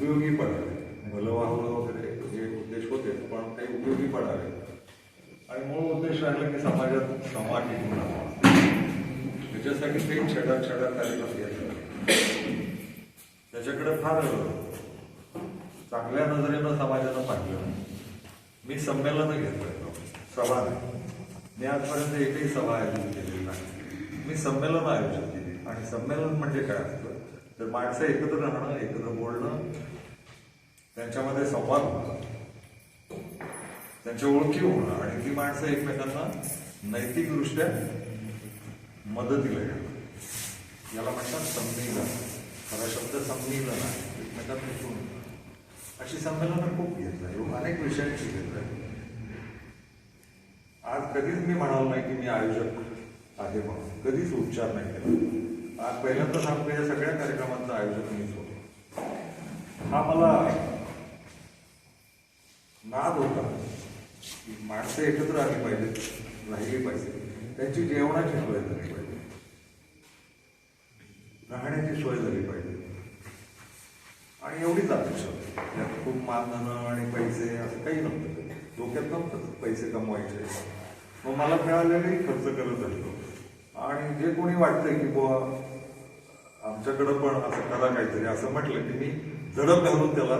उपयोगी पडावे. भलं वाहनं वगैरे जे उद्देश होते पण ते उपयोगी पडावे. आणि मूळ उद्देश राहिला की समाजात समाज टिकून राहावा. त्याच्यासाठी ते छडा छडा कार्यक्रम घ्यायचा त्याच्याकडे फार चांगल्या नजरेनं समाजानं पाहिलं. मी संमेलनं घेतलं सभा मी आजपर्यंत एकही सभा आयोजित केलेली नाही. मी संमेलन आयोजित केली. आणि संमेलन म्हणजे काय? असतं तर माणसं एकत्र राहणं एकत्र बोलणं त्यांच्यामध्ये संवाद होणं त्यांच्या ओळखी होणं आणि ती माणसं एकमेकांना नैतिकदृष्ट्या मदतीला येणं याला म्हणतात संमेलन. खरा शब्द संमेलन आहे. एकमेकांना मिसळून अशी संमेलनं खूप घेतलं अनेक विषयांची घेतलं आज कधीच मी म्हणालो नाही की मी आयोजक आहे म्हणून. कधीच उच्चार नाही केला. आज पहिल्यांदा सांगतो या सगळ्या कार्यक्रमांचं आयोजन मीच होतो हा मला नाद होता की माणसं एकत्र आली पाहिजेत राहिली पाहिजे. त्यांची जेवणाची सोय झाली पाहिजे. राहण्याची सोय झाली पाहिजे. आणि एवढीच अपेक्षा होती. त्यात खूप मानधनं आणि पैसे असं काही नव्हतं. डोक्यात नव्हतं पैसे कमवायचे. मग मला मिळालेले खर्च करत असतो. आणि जे कोणी वाटतंय की बुवा आमच्याकडं पण असं करा काहीतरी असं म्हटलं की मी झडप घालून त्याला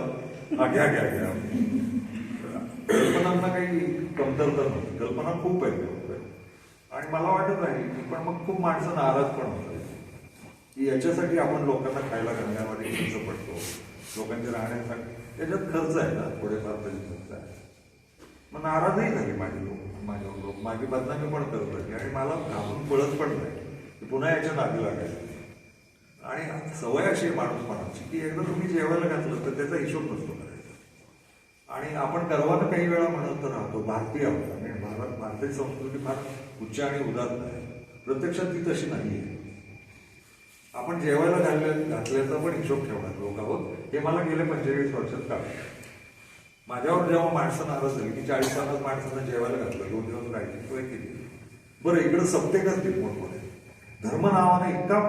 हा घ्या घ्या. घ्या कल्पनांना काही कमतरता नव्हती. कल्पना खूप आहेत आणि मला वाटत राहील की पण मग खूप माणसं नाराज पण होतात. की याच्यासाठी आपण लोकांना खायला घालण्यामध्ये खर्च पडतो. लोकांच्या राहण्यासाठी त्याच्यात खर्च आहे ना थोडेफार तरी खर्च आहे. मग नाराजही झाली माझी लोक माझ्या लोक. माझी बदनामी पण करत होती आणि मला घाबरून पळत पण नाही. पुन्हा याच्या नादी लागायचं. आणि सवय अशी आहे माणूसपणाची की एकदा तुम्ही जेवायला घातलं तर त्याचा हिशोब नसतो करायचा. आणि आपण गर्वानं काही वेळा म्हणत राहतो भारतीय आहोत आणि भारत भारतीय संस्कृती फार उच्च आणि उदात्त आहे. प्रत्यक्षात ती तशी नाही आहे आपण जेवायला घालल्या घातल्याचा पण हिशोब ठेवणार लोक आहोत. हे मला गेले पंचेचाळीस वर्षात काढले माझ्यावर जेव्हा माणसं नाराज झाली की चाळीस तासात माणसांना जेवायला घातलं दोन दिवस राहायची किंवा केली. बरं इकडं सप्तेकच मोठमोठे धर्म नावाने इतका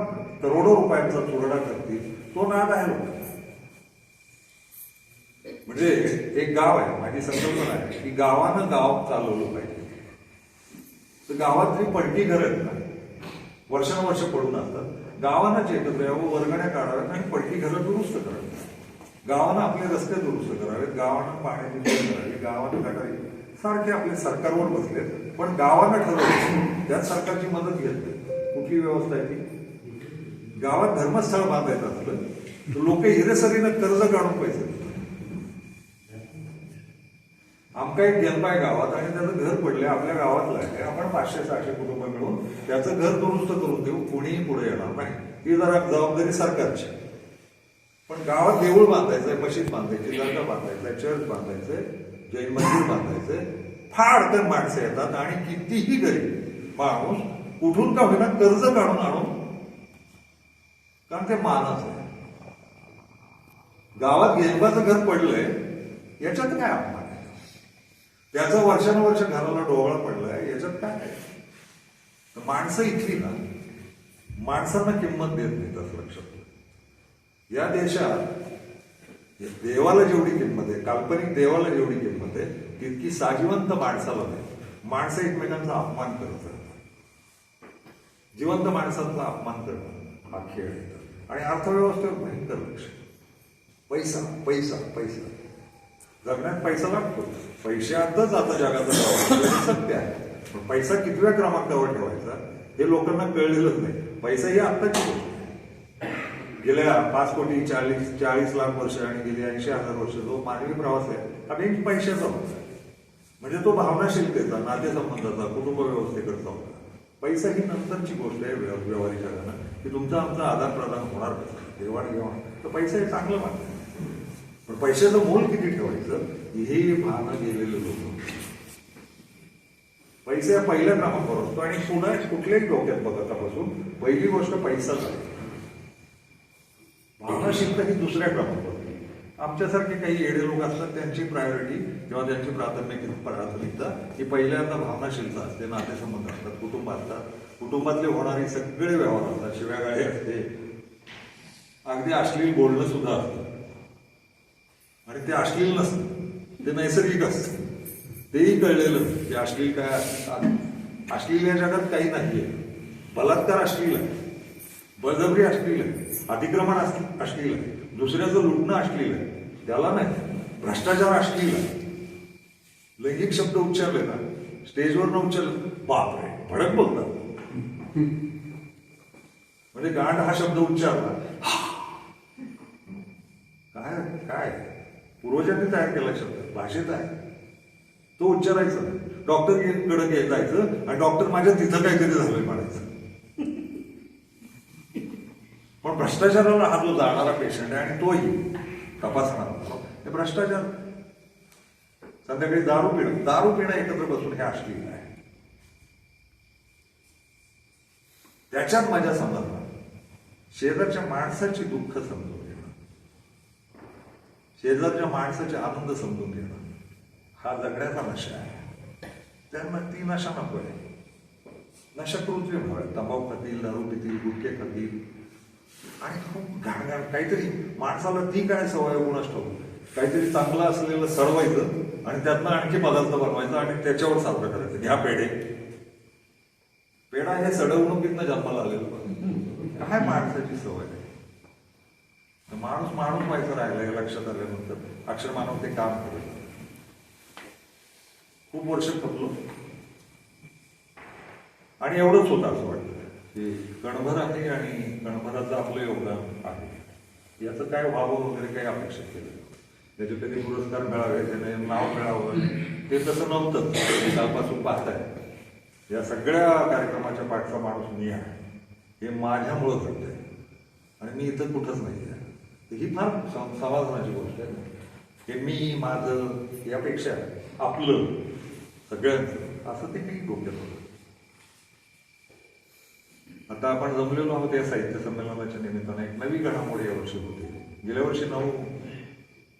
करोडो रुपयांचा चुरडा करतील तो नाद आहे लोक म्हणजे एक गाव आहे माझी संकल्पना आहे की गावानं गाव चालवलं पाहिजे. तर गावातली पडकी घरं आहेत ना वर्षानुवर्ष पडून असतात गावानं एकत्र यावं वर्गण्या काढाव्यात आणि पडकी घरं दुरुस्त करावी. गावानं आपले रस्ते दुरुस्त करावेत गावानं पाण्याची सोय करावी गावानं गटारी. सारखे आपले सरकारवर बसलेत पण गावानं ठरवलं त्यात सरकारची मदत घेतली कुठली व्यवस्था आहे ती? गावात धर्मस्थळ बांधायचं असलं तर लोक हिरेसरीनं कर्ज काढून पैसे आमका एक गेलबा आहे गावात आणि त्याचं घर पडलं आपल्या गावातलं आहे. आपण पाचशे सहाशे कुटुंब मिळून त्याचं घर दुरुस्त करून देऊ कोणीही पुढे येणार नाही. ही जरा जबाबदारी सरकारची. पण गावात देऊळ बांधायचंय मशीद बांधायची दर्गा बांधायचंय चर्च बांधायचंय जैन मंदिर बांधायचंय. फार तर माणसं येतात आणि कितीही गरीब माणूस कुठून का होईना कर्ज काढून आणून कारण ते मानच आहे. गावात गेलबाचं घर पडलंय याच्यात काय अपमान आहे? त्याचं वर्षानुवर्ष घराला डोळा पडलाय याच्यात काय आहे? तर माणसं इथली ना माणसांना किंमत देत नाही तसं लक्षात या देशात देवाला जेवढी किंमत आहे काल्पनिक देवाला जेवढी किंमत आहे तितकी साजिवंत माणसाला नाही. माणसं एकमेकांचा अपमान करत जिवंत माणसांचा अपमान करणं हा खेळ आहे. आणि अर्थव्यवस्थेवर भयंकर लक्ष. पैसा पैसा पैसा. जगण्यात पैसा लागतो. पैशातच आता जगाचा प्रवास सत्य आहे. पण पैसा कितव्या क्रमांकावर ठेवायचा हे लोकांना कळलेलंच नाही. पैसा ही आत्ताची गोष्ट गेल्या पाच कोटी चाळीस चाळीस लाख वर्ष आणि गेली ऐंशी हजार वर्ष जो मानवी प्रवास आहे हा नेहमी पैशाचा होता. म्हणजे तो भावनाशीलतेचा नातेसंबंधाचा कुटुंब व्यवस्थेकडचा होता. पैसा ही नंतरची गोष्ट आहे व्यवहारिक जगानं की तुमचा आमचा आदान प्रदान होणार देवाणघेवाण तर पैसा हे चांगलं मानतं पण पैशाचं मूल किती ठेवायचं? हे भान गेलेलं लोक. पैसा पहिल्या क्रमांकावर असतो आणि पुन्हा कुठल्याही डोक्यात बघतापासून पहिली गोष्ट पैसाच आहे भावनाशीलता ही दुसऱ्या क्रमांकावर आमच्यासारखे काही येडे लोक असतात त्यांची प्रायोरिटी किंवा त्यांची प्राथमिक प्राथमिकता ही पहिल्यांदा भावनाशीलता असते नातेसंबंध असतात कुटुंब असतात. कुटुंबातले होणारे सगळे व्यवहार असतात शिव्यागाळी असते. अगदी अश्लील बोलणं सुद्धा असतं. आणि ते अश्लील नसतं ते नैसर्गिक असतं. तेही कळलेलं ते अश्लील काय अश्लील या जगात काही नाहीये. बलात्कार अश्लील आहे. बळजबरी अश्लील आहे. अतिक्रमण अस- अश्लील आहे. दुसऱ्याचं लुटणं अश्लील आहे. त्याला नाही. भ्रष्टाचार अश्लील आहे. लैंगिक शब्द उच्चारले ना स्टेजवर न उच्चारले बापरे भडक बोलतात. म्हणजे गांड हा शब्द उच्चारला. काय काय? पूर्वजांनी तयार केला शब्द भाषेत आहे. तो उच्चारायचा. डॉक्टरकडे गे- जायचं आणि डॉक्टर माझ्या तिथं काहीतरी झालंय म्हणायचं. पण भ्रष्टाचाराला हा जो जाणारा पेशंट आहे आणि तोही. तपासणारा हे भ्रष्टाचार संध्याकाळी दारू पिणं दारू पिणं एकत्र बसून हे अश्लील आहे. त्याच्यात माझ्या समजला शेजारच्या माणसाची दुःख समजून घेणं शेजारच्या माणसाचे आनंद समजून घेणं हा जगण्याचा नशा आहे. त्यांना ती नशा नको आहे. नशा कृत्रिम होय तंबाखू खातील दारू पितील गुटखे खातील आणि खूप काहीतरी माणसाला ती काय सवय गुणच असतो. काहीतरी चांगलं असलेलं सडवायचं आणि त्यातनं आणखी पदार्थ बनवायचा आणि त्याच्यावर साजरं करायचं. घ्या पेढे. पेढा हे सडवणुकीतनं जन्माला आलेलं काय माणसाची सवय? आहे तर माणूस माणूस व्हायचं राहिलं लक्षात आल्यानंतर. अक्षर मानव ते काम करेल. खूप वर्ष खपलो आणि एवढंच होतं असं वाटतं. ते कणभर आहे आणि कणभराचं आपलं योगदान आहे. याचं काय व्हावं वगैरे काही अपेक्षा केलं त्याचे कधी पुरस्कार मिळावे त्याने नाव मिळावं ते तसं नव्हतं. कालपासून पाहताय. या सगळ्या कार्यक्रमाच्या पाठचा माणूस मी आहे. हे माझ्यामुळं घडतंय. आणि मी इथं कुठंच नाही आहे ही फार समाधानाची गोष्ट आहे. हे मी माझं यापेक्षा आपलं सगळ्यांचं असं ते काही डोक्यात होतं आता आपण जमलेलो आहोत या साहित्य संमेलनाच्या निमित्तानं. एक नवी घडामोडी यावर्षी होते. गेल्या वर्षी नऊ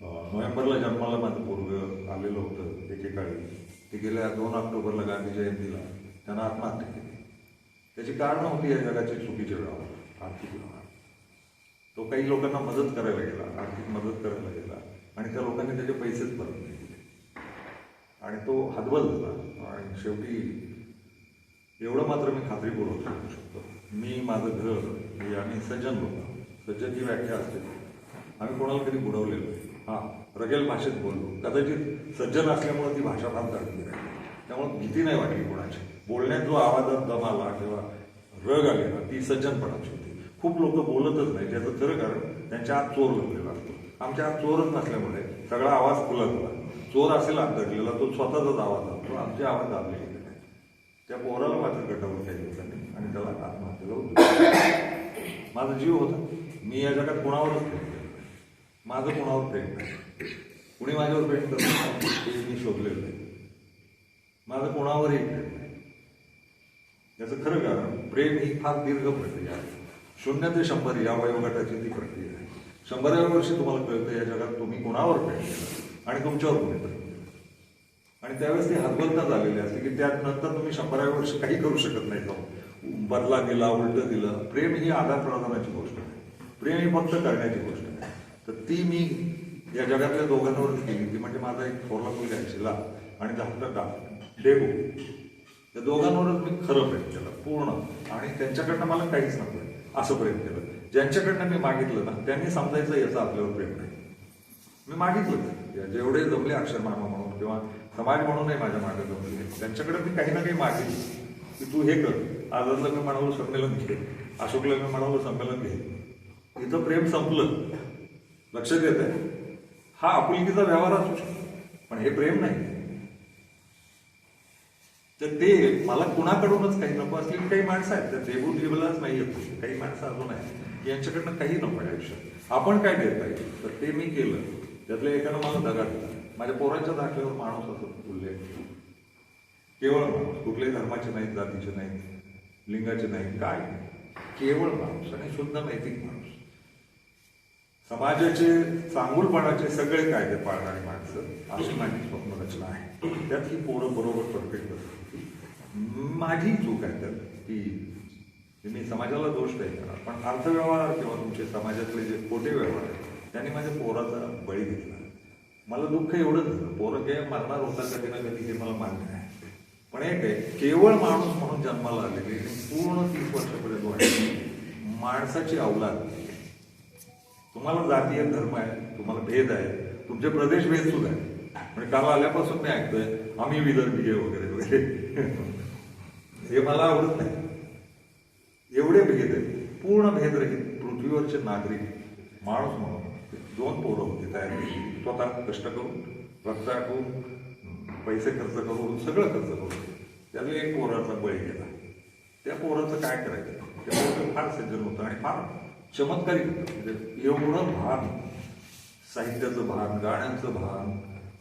नोव्हेंबरला जन्माला माझं पूर्व आलेलं होतं एकेकाळी. ते गेल्या दोन ऑक्टोबरला गांधी जयंतीला त्यांना आत्महत्या केली. त्याची कारणं होती या जगाची चुकीची व्यवहार आर्थिक व्यवहार तो काही लोकांना मदत करायला गेला आर्थिक मदत करायला गेला आणि त्या लोकांनी त्याचे पैसेच परत नाही दिले. आणि तो हतबल झाला. आणि शेवटी एवढं मात्र मी खात्रीपूर्वक सांगू शकतो. मी माझं घर हे आम्ही सज्जन लोक. सज्जन सज्जनची व्याख्या असते. आम्ही कोणाला कधी बुडवलेलो नाही. हां रगेल भाषेत बोललो. कदाचित सज्जन असल्यामुळे ती भाषा फार चांगली राहिली. त्यामुळे भीती नाही वाटली कोणाची. बोलण्यात जो आवाजात दम आला किंवा रग आलेला ना ती सज्जनपणाची होती. खूप लोक बोलतच नाही. त्याचं खरं कारण त्यांच्या आत चोर लपलेला असतो. आमच्या आत चोरच नसल्यामुळे सगळा आवाज खुला झाला चोर असेल आत तो स्वतःचाच आवाज असतो आमचे आवाज दाबले गेले नाही त्या पोराला मात्र गटावर काही लोकांनी आणि त्याला आत्महत्येला उद्योग माझा जीव होता. मी या जगात कोणावरच प्रेम केलं माझं कोणावर प्रेम नाही. कुणी माझ्यावर प्रेम करत हे मी शोधलेलं नाही. माझं कोणावरही प्रेम नाही. याचं खरं कारण प्रेम ही फार दीर्घ प्रक्रिया आहे. शून्य ते शंभर या वयोगटाची ती प्रक्रिया आहे. शंभराव्या वर्षी तुम्हाला कळतं या जगात तुम्ही कोणावर प्रेम केलं आणि तुमच्यावर कोणी प्रेम केलं आणि त्यावेळेस ती हतबलता झालेली असते की त्यानंतर तुम्ही शंभराव्या वर्षी काही करू शकत नाही जाऊन. बदला दिला उलट दिलं प्रेम ही आदान प्रदानाची गोष्ट आहे प्रेम ही फक्त करण्याची गोष्ट आहे तर ती मी या जगातल्या दोघांवरच केली. ती म्हणजे माझा एक थोरला मुलगा आहे शिला आणि धाकटा का डेबू त्या दोघांवरच मी खरं प्रेम केलं पूर्ण. आणि त्यांच्याकडनं मला काहीच नको असं प्रेम केलं. ज्यांच्याकडनं मी मागितलं ना त्यांनी समजायचं याचं आपल्यावर प्रेम नाही. मी मागितलं या जेवढे जमले अक्षर मामा म्हणून किंवा समाज म्हणूनही माझ्या मागे जमले त्यांच्याकडे मी काही ना काही मागितलं. की तू हे कर. आझादला मी म्हणावं संमेलन घे. अशोकला मी म्हणावं संमेलन घे. इथं प्रेम संपलं. लक्षात येत आहे. हा आपुलकीचा व्यवहार असू शकतो पण हे प्रेम नाही. तर ते मला कुणाकडूनच काही नको असलेली काही माणसं आहेत. तर देबू देवलाच नाही येत. काही माणसं अजून आहेत. यांच्याकडनं काही नको आहे आयुष्यात. आपण काय देत पाहिजे तर ते मी केलं. त्यातल्या एकानं मला दगा दिला माझ्या पोरांच्या दाखल्यावर माणूस असं उल्लेख केवळ माणूस कुठल्याही धर्माचे नाहीत जातीचे नाहीत लिंगाचे नाहीत काय केवळ माणूस आणि शुद्ध नैतिक माणूस. समाजाचे चांगुलपणाचे सगळे कायदे पाळणारी माणसं अशी माझी स्वप्नरचना आहे. त्यात ही पोरं बरोबर परफेक्ट होती माझी चूक आहे त्यात की की मी समाजाला दोष नाही करणार पण अर्थव्यवहार किंवा तुमचे समाजातले जे खोटे व्यवहार आहेत त्यांनी माझ्या पोराचा बळी घेतला. मला दुःख एवढंच झालं. पोरं काय मरणार होता कधी ना कधी हे मला मान्य आहे. पण एक आहे केवळ माणूस म्हणून जन्माला आलेली आणि पूर्ण तीस वर्षापर्यंत वाढली माणसाची अवलाद तुम्हाला जाती आहे धर्म आहे तुम्हाला भेद आहे तुमचे प्रदेश भेद सुद्धा आहे. म्हणजे काल आल्यापासून मी ऐकतोय आम्ही विदर्भीय वगैरे वगैरे. हे मला आवडत नाही. एवढे भेद आहेत. पूर्ण भेदरहित पृथ्वीवरचे नागरिक माणूस म्हणून दोन पोरं होते तयार स्वतः कष्ट करून रक्त करून पैसे खर्च करून सगळं खर्च करून त्याने एक पोराचा बळी गेला. त्या पोराचं काय करायचं? त्या पोरं फार सज्जन होतं आणि फार चमत्कारिक होतं. म्हणजे एवढं भान साहित्याचं भान गाण्यांचं भान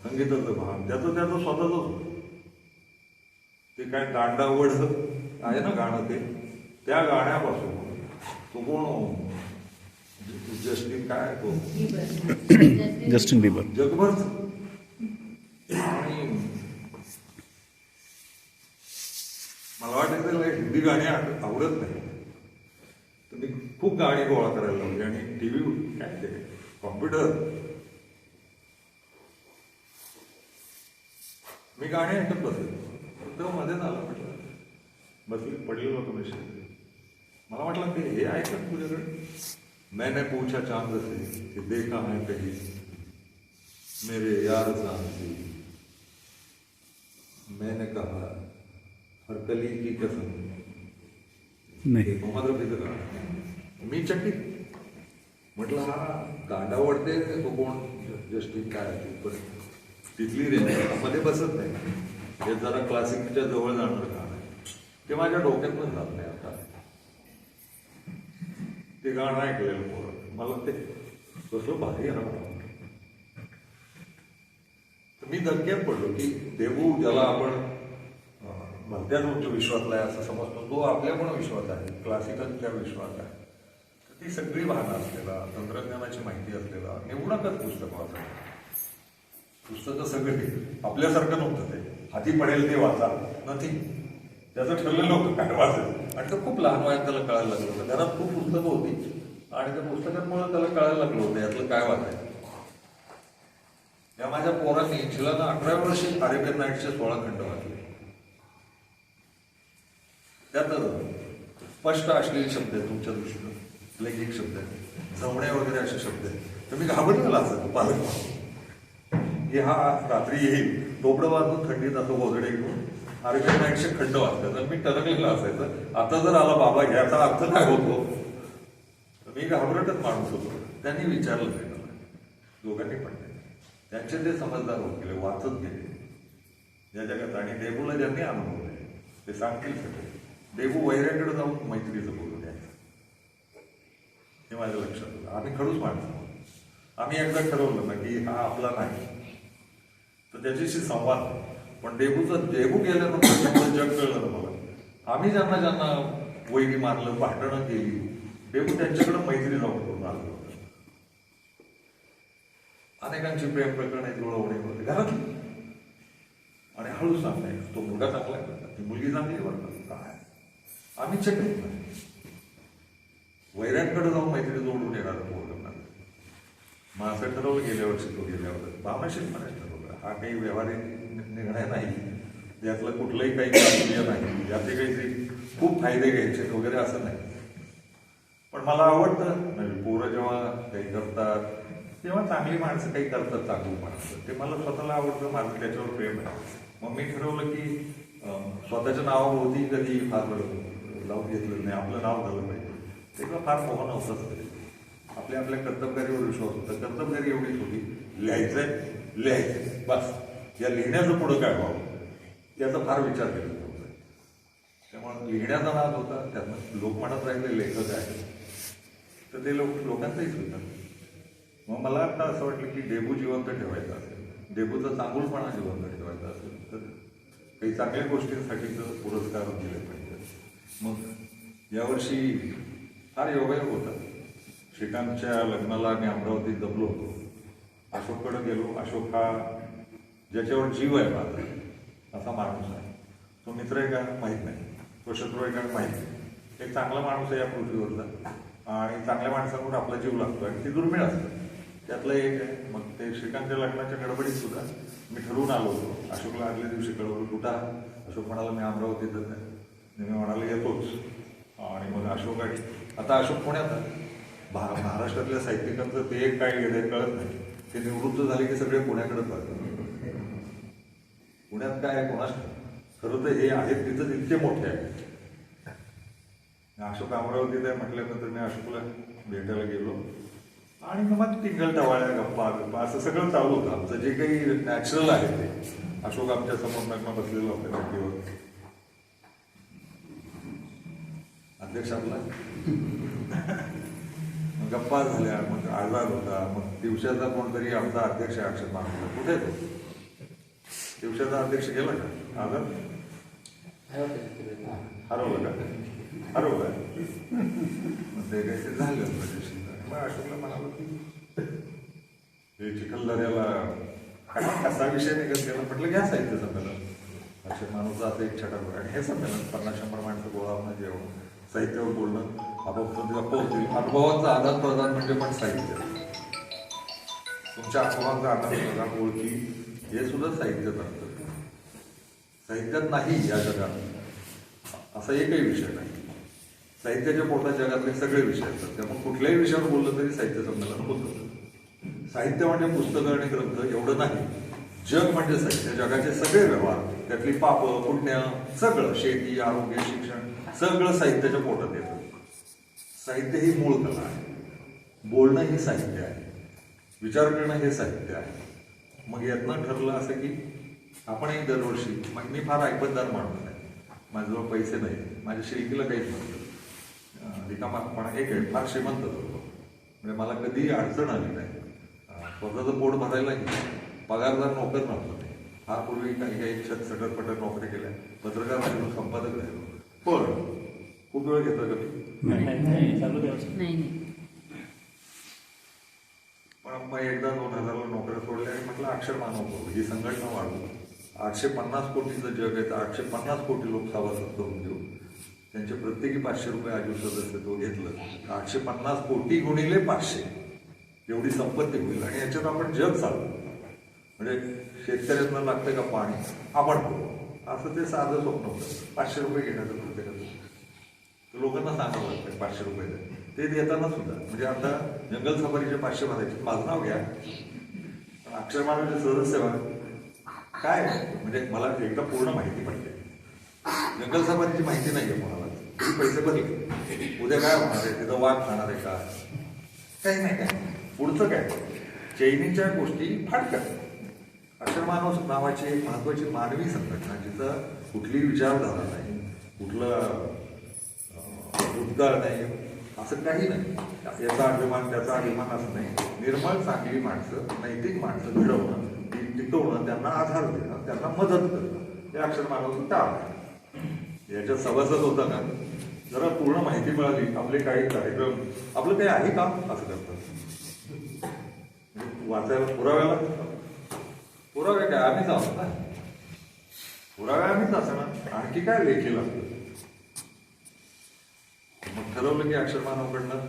संगीताचं भान त्याचं त्याचं स्वतःच होतं. ते काय दांडावड आहे ना गाणं ते? त्या गाण्यापासून तो कोण? जस्टिन काय तो? Justin Bieber. जगभर आणि मला वाटतं त्याला हिंदी गाणी आवडत नाही. तर मी खूप गाणी गोळा करायला लावली आणि टी व्ही काय ते कॉम्प्युटर. मी गाणी ऐकत बसेल. तेव्हा मध्ये झालं म्हटलं. बसली पडलेलो होतो मी मला वाटलं ते हे ऐकत तुझ्याकडे? मैंने पूछा चांद से कि देखा है कहीं? मेरे यार चांद से। मैंने कहा कली की कसम नाही. मोहम्मद रफीचं गाणं मी चकित. म्हटलं हा गाणं आवडते तो कोण? जस्टिन काय पण तिथली रेंजमध्ये बसत नाही. हे जरा क्लासिकच्या जवळ जाणार गाणं आहे ते माझ्या डोक्यात पण जात नाही आता. ते गाणं ऐकलेलं पोरं. मला ते कसं भारी राहणार मी धक्क्यात पडलो की देवू ज्याला आपण अं, मध्यान विश्वातला आहे असं समजतो तो आपल्या पण विश्वात आहे. क्लासिकलच्या विश्वात आहे. तर ती सगळी भावना असलेला तंत्रज्ञानाची माहिती असलेला निवडकच पुस्तक वाचायचं पुस्तकं सगळी आपल्यासारखं नव्हतं ते. हाती पडेल ते वाचा. नथिंग त्याचं ठरलेलं होतं काय वाचायचं आणि तर खूप लहान वयात त्याला कळायला लागलं होतं. घरात खूप पुस्तकं होती. आणि त्या पुस्तकांमुळे त्याला कळायला लागलं होतं यातलं काय वाचायचं. या माझ्या पोरांनी शिलाना अकरा वर्षी अरेबियन नाईटचे सोळा खंड वाचले. त्यात स्पष्ट असलेले शब्द आहेत तुमच्या दृष्टीनं. लैंगिक शब्द आहेत. जवणे वगैरे असे शब्द आहेत. तर मी घाबरलेला असं पालक की हा रात्री येईल टोपडं वाजून थंडीत असं गोधडे घेऊन अरेबियन नाईटचे खंड वाचले तर मी टरकलेला असायचं. आता जर आला बाबा याचा अर्थ काय होतो? तर मी घाबरटच माणूस होतो. त्यांनी विचारलं नाही मला. दोघांनी पण त्यांचे जे समजदार होत गेले वाचत गेले. ज्या जगात आणि देबूला ज्यांनी अनुभवले ते सांगतील सगळे. देबू वैऱ्याकडे जाऊन मैत्रीचं बोलून द्यायचं हे माझ्या लक्षात आलं आम्ही खडूच माणसं आम्ही एकदा ठरवलं ना की हा आपला नाही. तर त्याच्याशी संवाद पण देबूचं देबू गेल्यानंतर जग कळलं मला. आम्ही ज्यांना ज्यांना वैरी मारलं भांडणं केली देबू त्यांच्याकडे मैत्री जाऊन करून आलो होतं. अनेकांची प्रेम प्रकरणे जुळवणे होते. घरातली आणि हळू सांगायचं तो मुलगा चांगला आहे ती मुलगी चांगली आहे बरं काय? आम्ही चकित नाही वैऱ्यांकडे जाऊन मैत्री जोडून येणार पोरगं मग असं ठरवलं गेल्या वर्षी तो गेल्यावर भावनाशीलपणे ठरवलं हा काही व्यवहारिक निर्णय नाही. यातलं कुठलंही काही कार्य नाही. याचे काहीतरी खूप फायदे घ्यायचे वगैरे असं नाही. पण मला आवडतं म्हणजे पोरं जेव्हा काही करतात तेव्हा चांगली माणसं काही करतात चांगली माणसं. ते मला स्वतःला आवडतं माझं त्याच्यावर प्रेम आहे. मग मी ठरवलं की स्वतःच्या नावाभोवती कधी फार लावून घेतलं नाही आपलं नाव झालं पाहिजे तेव्हा फार मोहन होतच कधी आपल्या आपल्या कर्तबगारीवर विश्वास होता. कर्तबगारी एवढीच होती लिहायचंय लिहायचंय. बस. या लिहिण्याचं पुढं काय व्हावं? याचा फार विचार केला होता. त्यामुळे लिहिण्याचा नाद होता. त्यातनं लोक म्हणत राहिले लेखक आहेत. तर ते लोक लोकांचाही स्वीकार मग मला आता असं वाटलं की डेबू जिवंत ठेवायचा असेल. डेबूचा चांगुलपणा जिवंत ठेवायचा असेल तर काही चांगल्या गोष्टींसाठीचं पुरस्कार दिले पाहिजे मग यावर्षी फार योगायोग होता. श्रीकांतच्या लग्नाला मी अमरावतीत दबलो होतो. अशोककडे गेलो. अशोक हा ज्याच्यावर जीव आहे माझा असा माणूस आहे. तो मित्र आहे का? माहीत नाही. तो शत्रू आहे का? माहीत नाही. एक चांगला माणूस आहे या पृथ्वीवरचा. आणि चांगल्या माणसांवर आपला जीव लागतो आणि ती दुर्मिळ असतं. त्यातलं एक आहे. मग ते श्रीकांतच्या लग्नाच्या गडबडीत सुद्धा मी ठरवून आलो होतो. अशोकला आदल्या दिवशी कळवलं कुठं अशोक म्हणाला मी अमरावतीतच आहे. मी म्हणाला येतोच आणि मग अशोक आणि आता अशोक पुण्यात भा महाराष्ट्रातल्या साहित्यिकांचं ते एक काय गेलं कळत नाही. ते निवृत्त झाले की सगळे पुण्याकडे पाहतात पुण्यात काय आहे कोणाच? खरं तर हे आहेत तिथं इतके मोठे आहेत. अशोक अमरावतीत आहे म्हटल्यानंतर मी अशोकला भेटायला गेलो. आणि मग मग टिंगल टवाळ्या गप्पा गप्पा असं सगळं चालू होतं. आमचं जे काही नॅचरल आहे ते. अशोक आमच्यासमोर नग्न बसलेलं होतं. अध्यक्षांना अध्यक्ष आपला. मग गप्पा झाल्या मग आजार होता मग दिवसाचा कोणतरी आमचा अध्यक्ष अक्षर मागला कुठे तो? दिवसाचा अध्यक्ष गेला का? आजार हरवलं का? हरवलं. मग ते काही ते झालं मग अशोकला म्हणालो की हे चिखलदऱ्याला काय- कसा विषय निघत गेला म्हटलं घ्या साहित्य संमेलन. अक्षर माणूस असं एक छटा आणि हे संमेलन पन्नास शंभर माणसं गोळा होणं जेवण. साहित्यावर बोलणं आपोआप गप्प होतील. अनुभवांचा आदान प्रदान म्हणजे पण साहित्य. तुमच्या अनुभवांचा आदान प्रदान ओळखी हे सुद्धा साहित्यात असतं. साहित्यात नाही या जगात. असा एकही विषय नाही. साहित्याच्या पोटात जगातले सगळे विषय असतात. त्यामुळे कुठल्याही विषयावर बोललं तरी साहित्य संमेलन होतं. साहित्य म्हणजे पुस्तकं आणि ग्रंथ एवढं नाही. जग म्हणजे साहित्य. जगाचे सगळे व्यवहार त्यातली पाप पुण्य सगळं शेती आरोग्य शिक्षण सगळं साहित्याच्या पोटात येतं. साहित्य ही मूळ कला आहे. बोलणं हे साहित्य आहे. विचार करणं हे साहित्य आहे. मग यातनं ठरलं असं की आपण एक दरवर्षी मग मी फार ऐपतदार माणूस आहे. माझ्याजवळ पैसे नाही. माझ्या शिल्कीला काहीच नव्हतं रिकामापणा एक आहे फार श्रीमंत होतो म्हणजे मला कधी अडचण आली नाही. स्वतःचं पोट भरायलाही पगारदार नोकर नव्हतं फार पूर्वी काही काही छत सटर पटर नोकरी केल्या. पत्रकार राहिलो संपादक राहिलो पण खूप वेळ घेतो का मी नाही नाही नाही पण मग एकदा दोन हजारला नोकऱ्या सोडल्या आणि म्हटलं अक्षर मानव करू ही संघटना वाढवू आठशे पन्नास कोटीचं जग आहे तर आठशे पन्नास कोटी लोक सभासद करून देऊ त्यांचे प्रत्येकी पाचशे रुपये आजीव सदस्यत्व घेतलं तर आठशे पन्नास कोटी गुणिले पाचशे एवढी संपत्ती होईल आणि याच्यात आपण जग चालू म्हणजे शेतकऱ्यांना लागतं का पाणी आपण करू असं ते साधं स्वप्न होतं. पाचशे रुपये घेण्याचं प्रत्येकाचं लोकांना सांगावं लागतं पाचशे रुपये ते देताना सुद्धा. म्हणजे आता जंगल सफारीचे पाचशे भरायचे माझं नाव घ्या. पण अक्षर मानवाचे सदस्य व्हा काय? म्हणजे मला एकदा पूर्ण माहिती पडते. जंगल सफारीची माहिती नाही आहे कोणाला पैसे भरले. उद्या काय होणार आहे? तिथं वाघ खाणार आहे का? काही नाही काय पुढचं काय? चैनीच्या गोष्टी फाटतात. अक्षरमानव नावाची एक महत्वाची मानवी संघटना जिचा कुठली विचारधारा नाही कुठलं उद्गार नाही असं काही नाही. याचा अभिमान त्याचा अभिमान असं नाही. निर्मळ चांगली माणसं नैतिक माणसं घडवणं ती टिकवणं त्यांना आधार देणं त्यांना मदत करणं हे अक्षर मानवाचं काम आहे. याच्यात सभासद होता का? जरा पूर्ण माहिती मिळाली. आपले काही कार्यक्रम आपलं काही आहे का? असं करतात. म्हणजे वाचायला पुराव्याला पुरावे काय आम्हीच आहोत ना. पुरावे आम्हीच असणार आणखी काय लेखी लागतं मग ठरवलं की अक्षर मानवकडनं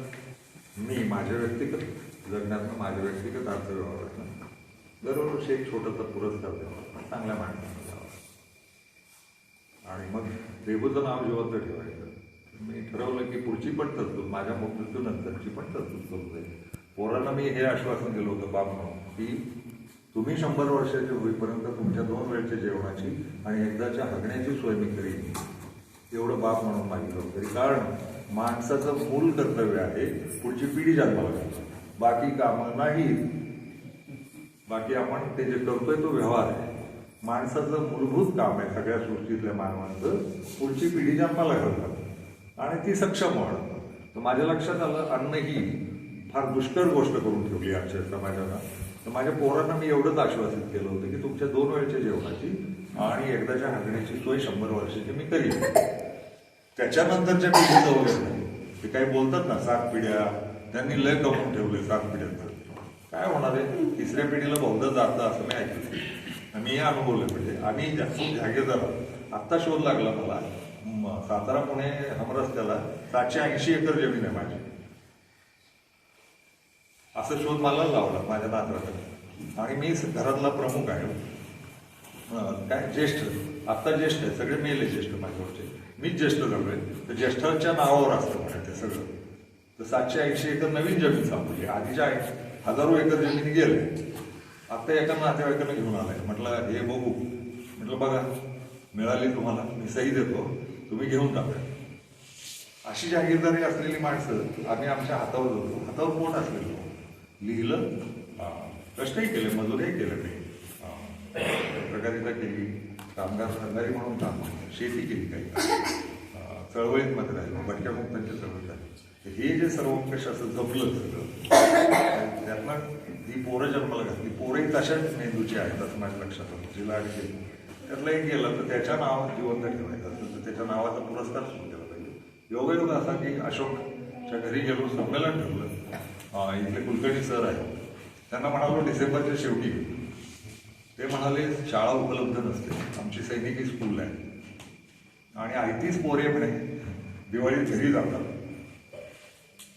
मी माझ्या व्यक्तिगत जगण्यातनं माझ्या व्यक्तिगत अर्थव्यवहारातनं दरवर्षी एक छोटासा पुरस्कार द्यावा चांगल्या माणसाला द्यावा आणि मग देवूचं नाव जिवंत ठेवायचं. मी ठरवलं की पुढची पण तरतूद माझ्या मृत्यूनंतरची पण तरतूद करू जाईल पोरांना मी हे आश्वासन दिलं होतं बाप म्हणून की तुम्ही शंभर वर्षाचे होईपर्यंत तुमच्या दोन वेळच्या जेवणाची आणि एकदाच्या हगण्याची सोय मी करीन एवढं बाप म्हणून मागितलं जबाबदारी कारण माणसाचं मूल कर्तव्य आहे पुढची पिढी जन्माला बाकी कामं नाही बाकी आपण ते जे करतोय तो व्यवहार आहे. माणसाचं मूलभूत काम आहे सगळ्या सृष्टीतल्या मानवांचं पुढची पिढी जन्माला घालतात आणि ती सक्षम होणं. तर माझ्या लक्षात आलं अन्न ही फार दुष्कर गोष्ट करून ठेवली आमच्या समाजाला तर माझ्या पोरांना मी एवढंच आश्वासित केलं होतं की तुमच्या दोन वेळच्या जेवणाची आणि एकदाच्या हागण्याची सोय शंभर वर्षाची मी करीन. त्याच्यानंतरच्या पिढी जवळ नाही ते काही बोलतात ना सात पिढ्या त्यांनी लय कमवून ठेवले सात पिढ्यांना काय होणार आहे? तिसऱ्या पिढीला बहुधा जातं असं मी ऐकलं मी अनुभवलं म्हणजे आम्ही जास्त जागेदार आत्ता शोध लागला मला. सातारा पुणे हमरस्त्याला सातशे ऐंशी एकर जमीन आहे माझी. असं शोध मला लावला माझ्या नातवाकडे आणि मी घरातला प्रमुख आहे. काय ज्येष्ठ. आत्ता ज्येष्ठ आहे. सगळे मेले ज्येष्ठ माझ्यावरचे मीच ज्येष्ठ झालोय तर ज्येष्ठांच्या नावावर असतं म्हणा ते सगळं. तर सातशे ऐंशी एकर नवीन जमीन सापडली आधीच्या हजारो एकर जमीन गेले आत्ता एका नातेवाईकांना घेऊन आलाय. म्हटलं हे बघू. म्हटलं बघा. मिळाली तुम्हाला. मी सही देतो. तुम्ही घेऊन टाका अशी जागीरदारी असलेली माणसं आम्ही आमच्या हातावर जातो हातावर पोट असलेलो? लिहिलं. कष्टही केले मजुरीही केलं मी प्रकारिता केली. कामगार सरकारी म्हणून काम केलं. शेती केली काही. चळवळीत मात्र राहिलो भटक्या मुक्तांची चळवळीत झाली हे जे सर्वंकष असं जपलं सगळं त्यांना ती पोरं जन्माला घातली पोरंही तशाच मेंदूची आहेत असं माझ्या लक्षात आलं. जिला आणि गेली त्यातलं एक गेलं तर त्याच्या नावात जिवंत ठेवायचं असेल तर त्याच्या नावाचा पुरस्कार सुरू केला पाहिजे. योगायोग असा की अशोकच्या घरी गेलो संमेलन ठेवलं. इथले कुलकर्णी सर आहेत. त्यांना म्हणालो डिसेंबरच्या शेवटी. ते म्हणाले शाळा उपलब्ध नसते. आमची सैनिकी स्कूल आहे आणि आयतीच पोरे म्हणे दिवाळीत घरी जातात.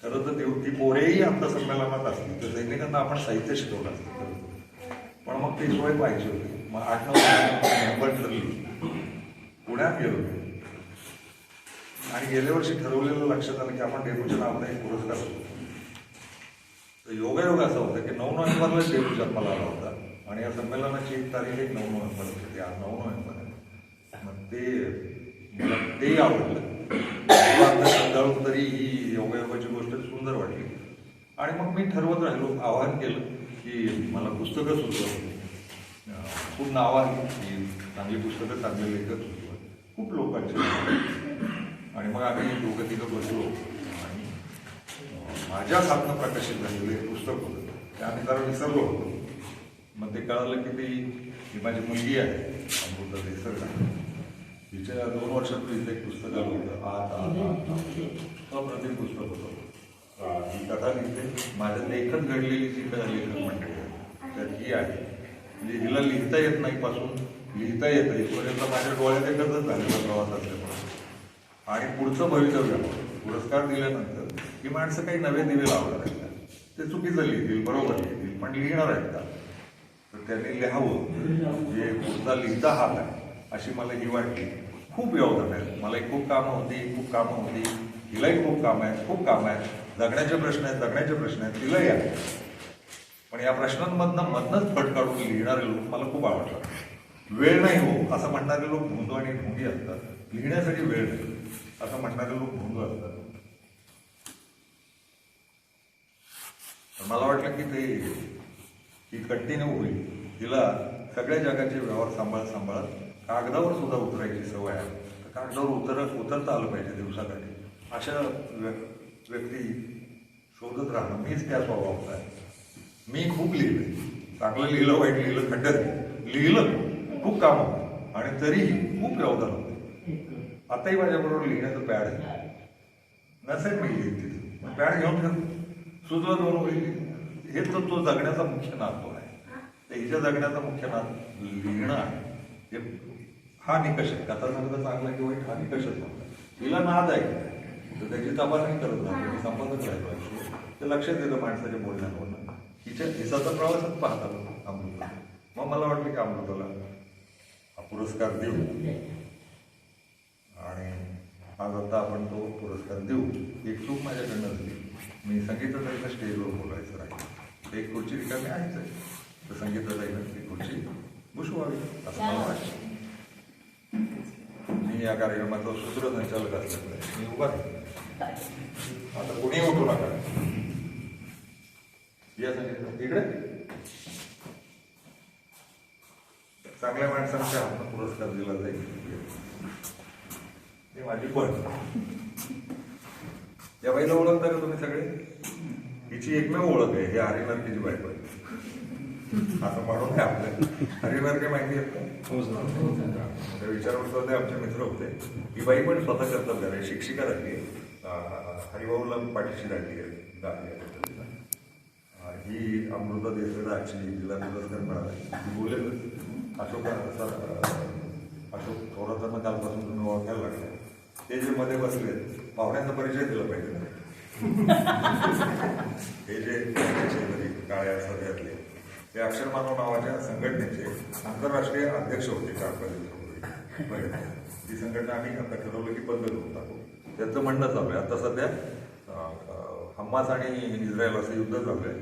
खरं तर देव- ती पोरेही आमच्या संमेलनात असली तर सैनिकांना आपण साहित्य शिकवलं असतं. पण मग ती सोय पाहिजे होती. मग आठ नऊ मेंबर ठरली. पुण्यात गेलो. आणि गेल्या वर्षी ठरवलेलं लक्षात आलं की आपण डेबूच्या नावाने एक पुरस्कार होतो तर योगायोग असा होता की नऊ नोव्हेंबरला डेबू जन्माला आला होता. आणि या संमेलनाची एक तारीख एक नऊ नोव्हेंबर होती. आज नऊ नोव्हेंबर आहे. मग ते मला तेही आवडलं. मला श्रद्धाळू तरी ही योगायोगाची गोष्ट सुंदर वाटली. आणि मग मी ठरवत राहिलो आवाहन केलं की मला पुस्तकं सुचवा. खूप नावं आहेत की चांगली पुस्तकं चांगले लेखक सुचवत खूप लोकांचे आणि मग आम्ही दोघं तिघं बसलो. माझ्याच माझ्या हातनं प्रकाशित झालेलं एक पुस्तक होतं. ते आम्ही जरा विसरलो होतो. मग ते कळालं की ती ही माझी मुलगी आहे अमृता देसरकर तिच्या दोन वर्षापूर्वी इथं एक पुस्तक आलं होतं. आत आत अप्रतिम पुस्तक होतं. ही कथा लिहिते. माझ्या लेखन घडलेली जी कथा लेखन मंडळी आहे तर ही आहे. म्हणजे हिला लिहिता येत नाही पासून लिहिता येतं इथपर्यंत माझ्या डोळ्यात एकच झालेला प्रवास असल्यामुळे. आणि पुढचं भवितव्य पुरस्कार दिल्यानंतर ही माणसं काही नवे दिवे लावणार आहेत का? ते चुकीचं लिहितील बरोबर लिहितील पण लिहिणार आहेत का? तर त्यांनी लिहावं. जे पुढचा लिहिता हात आहे अशी मला ही वाटली. खूप योगदान आहे. मलाही खूप कामं होती खूप कामं होती. हिलाही खूप कामं आहेत खूप कामं आहेत. जगण्याचे प्रश्न आहेत जगण्याचे प्रश्न आहेत तिलाही आहेत. पण या प्रश्नांमधनं मधनच फट काढून लिहिणारे लोक मला खूप आवडतात. वेळ नाही हो असं म्हणणारे लोक भोंदू आणि ढोंगी असतात. लिहिण्यासाठी वेळ नाही असं म्हणणारे लोक भोंदू असतात तर मला वाटलं की ते ही कंटिन्यू होईल. तिला सगळ्या जगाचे व्यवहार सांभाळत सांभाळत कागदावर सुद्धा उतरायची सवय आहे. तर कागदावर उतर उतरता आलं पाहिजे दिवसाकाठी अशा व्य- व्यक्ती शोधत राहणं मीच त्या स्वभावाचा आहे. मी खूप लिहिलं चांगलं लिहिलं वाईट लिहिलं खड्ड्यात लिहिलं. खूप काम होतं. आणि तरीही खूप व्यवधान होते. आताही माझ्याबरोबर लिहिण्याचं पॅड आहे. नसेल मी लिहित तिथे. पॅड घेऊन ठेवतो. सुचलं बरोबर ओळी हे तर तो जगण्याचा मुख्य नातो आहे. तर हिच्या जगण्याचा मुख्य नात लिहिणं आहे. हे हा निकष आहे. कथा सांगता चांगला की वाईट हा निकष नव्हता तिला नाद आहे. तर त्याची तपासणी करत नाही मी राहिलो आहे. ते लक्षात येतं माणसाच्या बोलण्यावर हिच्या हिसाचा प्रवासच पाहता अमृता मग मला वाटलं की अमृताला हा पुरस्कार देऊ. आणि आज आता आपण तो पुरस्कार देऊ. एक चूक माझ्याकडनं झाली. मी संगीताताईला स्टेजवर बोलायचं राहील एक खुर्ची रिकामी आहेच आहे तर संगीताताईनं ती खुर्ची भुसवावी असं मला वाटतं. मी या कार्यक्रमाचा सूत्रसंचालक असल्यामुळे मी उभा आता कोणी उठू नका. या संगीता इकडे. चांगल्या माणसांच्या हातनं पुरस्कार दिला जाईल. माझी पण. या बाईला ओळखता का तुम्ही सगळे? हिची एकमेव ओळख आहे हे तिची बायको आहे. असं म्हणून आहे आपल्या काय माहिती आहेत का? त्या विचारवंत होते आमचे मित्र होते. ही बाई पण स्वतः करतात झाले शिक्षिका राहिली आहे. हरिभाऊला पाठीशी राहिली आहे तिला. ही अमृता देसडाची तिला पुरस्कार मिळाला ती बोलेल अशोक सर अशोक थोरातांना कालपासून तुम्ही ओळखायला लागला ते जे मध्ये बसले पाहुण्यांना परिचय दिला पाहिजे हे जे म्हणजे काळ्या सध्यातले ते अक्षर मानव नावाच्या संघटनेचे आंतरराष्ट्रीय अध्यक्ष होते चार पाच दिवसापूर्वी ती संघटना आम्ही आता ठरवलं की बंद करून टाकू. त्याचं म्हणणं चालू आहे. आता सध्या हम्मास आणि इस्रायल असं युद्ध चालू आहे.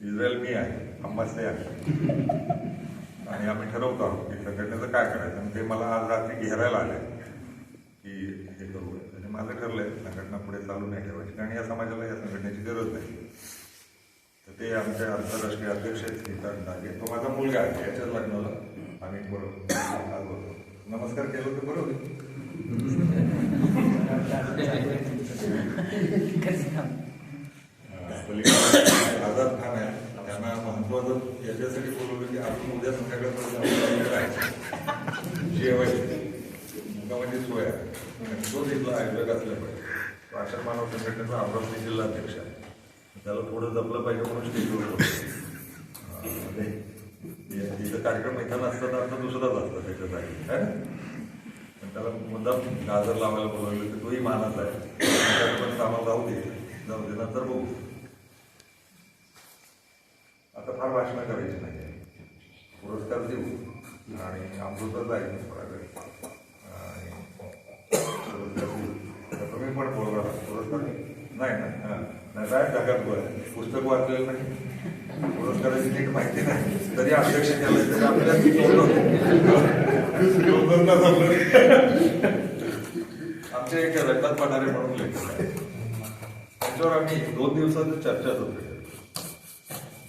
इस्रायल मी आहे हम्मास ते आहे. आणि आम्ही ठरवतो आहोत की संघटनेचं काय करायचं. आणि ते मला आज रात्री घेरायला आले की असं करू म्हणजे ठरलंय संघटना पुढे चालू नाही ठेवायची. कारण या समाजाला या संघटनेची गरज नाही. तर ते आमचे आंतरराष्ट्रीय अध्यक्ष आहेत श्रीकांत डागे तो माझा मुलगा आहे याच्याच लग्नाला. आम्ही बरोबर नमस्कार केलं तर बरोबर आझाद खान आहे. त्यांना महत्वाचं याच्यासाठी बोलवलं की आपण उद्या संध्याकाळपर्यंत राहायचं. जेवायचं. मुंगामध्ये सोय आहे. तो तिथला आयोजक असला पाहिजे अशा मानव संघटनेचा अमरावती जिल्हाध्यक्ष आहे. त्याला थोडं जपलं पाहिजे म्हणून स्टेजवर तिथं कार्यक्रम इथं नसतात अर्थ दुसराच असतात त्याच्या जागी है पण त्याला मुद्दाम गाजर लावायला बोलवलं तर तोही मानत आहे. पण आम्हाला जाऊ दे. जाऊ दे नंतर बघू. आता फार भाषणं करायची नाही. पुरस्कार देऊ. आणि अमृतच जाईल थोडा वेळ आणि तुम्ही पण बोलवा पुरस्कार नाही ना नाही काय टाकत बोल पुस्तक वाचलेलं नाही पुरस्काराची नीट माहिती नाही तरी अध्यक्ष केलं तरी आपल्याला आमच्या आमचे एक रंगनाथ पठारे म्हणून लेखक त्याच्यावर आम्ही दोन दिवसाची चर्चा होते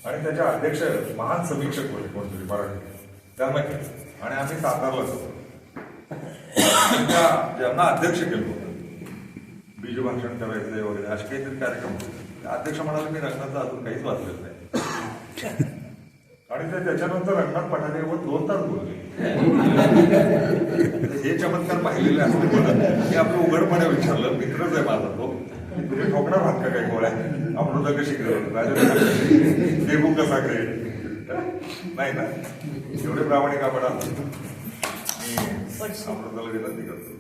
आणि त्याचे अध्यक्ष महान समीक्षक होते कोणतरी मराठी त्यांना आणि आम्ही साकारला होतो. ज्यांना अध्यक्ष केलं होतं. बीज भाषण करायचंय वगैरे असे काहीतरी कार्यक्रम होते. अध्यक्ष म्हणाले मी रंगनाथचं अजून काहीच वाचलेलं नाही. आणि ते त्याच्यानंतर रंगनाथ पठारेवर दोन तास बोलले. हे चमत्कार पाहिलेले असल्यामुळे मी आपलं उघडपणे विचारलं मित्रच आहे माझा तो तुम्ही ठोकणार आहात का काही गोळ्या? अमृता कशी ग्रेड देबू कसा ग्रेड नाही ना एवढे प्रामाणिक आपण आहोत. मी अमृताला विनंती करतो